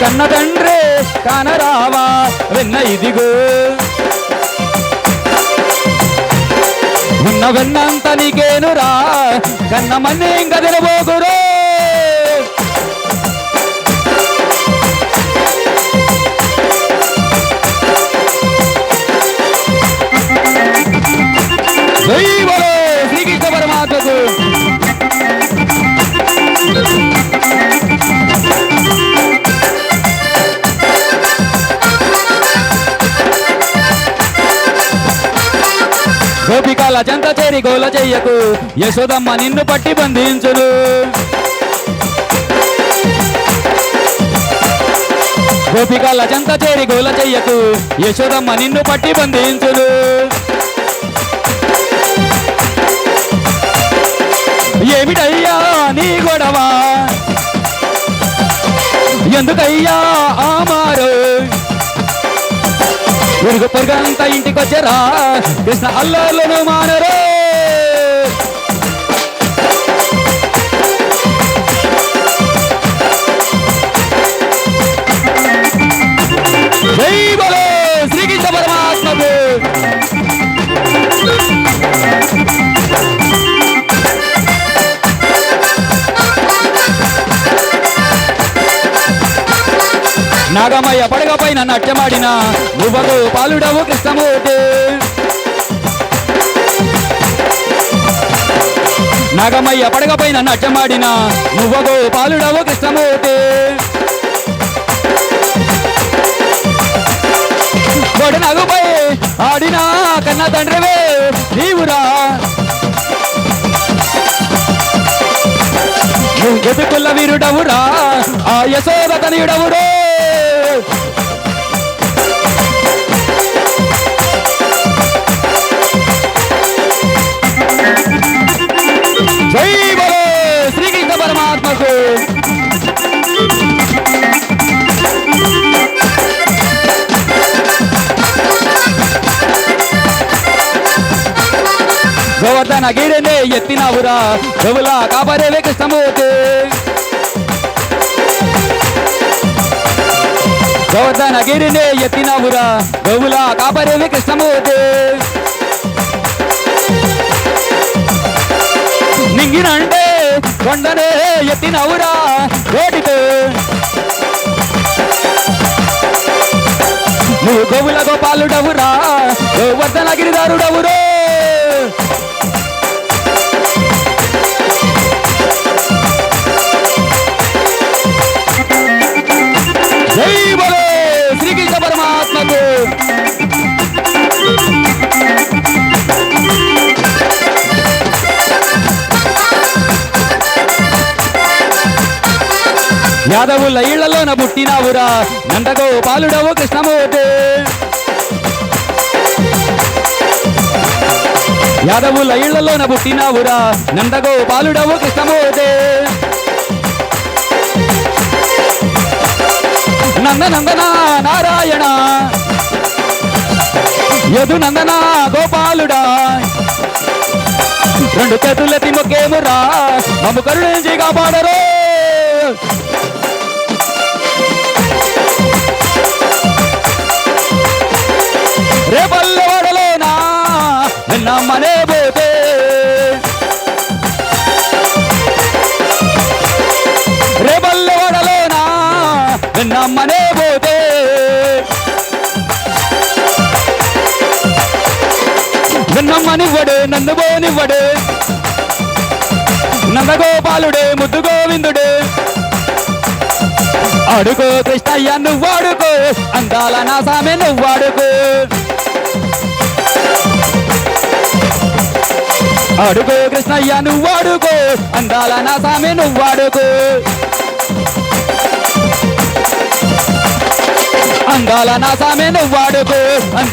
కన్న తండ్రి కానరావా వెన్న ఇదిగో. ఉన్న వెన్నంత నీకేనురా కన్న మన్ని ఇంక గోపికాల చెంత చేరి గోల చెయ్యకు. యశోదమ్మ నిన్ను పట్టి బంధించును. గోపికాల చెంత చేరి గోల చెయ్యకు. యశోదమ్మ నిన్ను పట్టి బంధించును. ఏమిటయ్యా నీ గొడవ? ఎందుకయ్యా ఆ ఇరుగు పొరుగంతా ఇంటికి వచ్చారా కృష్ణ అల్లర్లను మానరు. నాగమయ్య పడగ పైన నట్యమాడిన నువ్వకు పాలుడవు కృష్ణమూర్తి. నాగమయ్య పడగ పైన నట్యమాడిన నువ్వకు పాలుడవు కృష్ణమూర్తి. గొడ నగుపై ఆడిన కన్న తండ్రివే నీవురా. ఎదుకుల్ల వీరుడవురా. ఆ యశోద తనయుడవుడే జై బలో శ్రీకృష్ణ పరమాత్మకు గోవర్ధన గిరినే ఎత్తినావురా గోవుల కాపరేవే కృష్ణమూర్తి గోవర్ధన గిరినే ఎత్తినావురా. గౌల కాపరేవి కృష్ణమూర్తి. నింగినంటే కొండనే ఎత్తినవురా కోటితో నువ్వు గోవుల గోపాలుడవురా. గోవర్ధన గిరిదారుడవురో శ్రీకృష్ణ పరమాత్మకు. యాదవుల ఇళ్ళలోన పుట్టినావురా నందగో పాలుడవు కృష్ణమూర్తి. యాదవుల ఇళ్ళలోన పుట్టినావురా నందగో పాలుడవు కృష్ణమూర్తి. నందన నారాయణ. యదు నందన గోపాలుడా. రెండు చేతులెత్తి మొక్కేమురా మమ్ము కరుణించి కాపాడరు. రేపల్లెవాడలోనా నమ్మనే పోతే. రేపల్లె రేపల్లెవాడలోనా నమ్మనే నమ్మనివ్వడు నన్ను పోనివ్వడే నందగోపాలుడే ముద్దు గోవిందుడే అడుగు కృష్ణయ్య నువ్వు అడుగు అందాల నా సామె నువ్వు అడుగు అడుగు కృష్ణయ్య నువ్వు అడుగు అందాల నా సామె నువ్వు అడుగు అందాల నా సామె నువ్వు అడుగు అందాల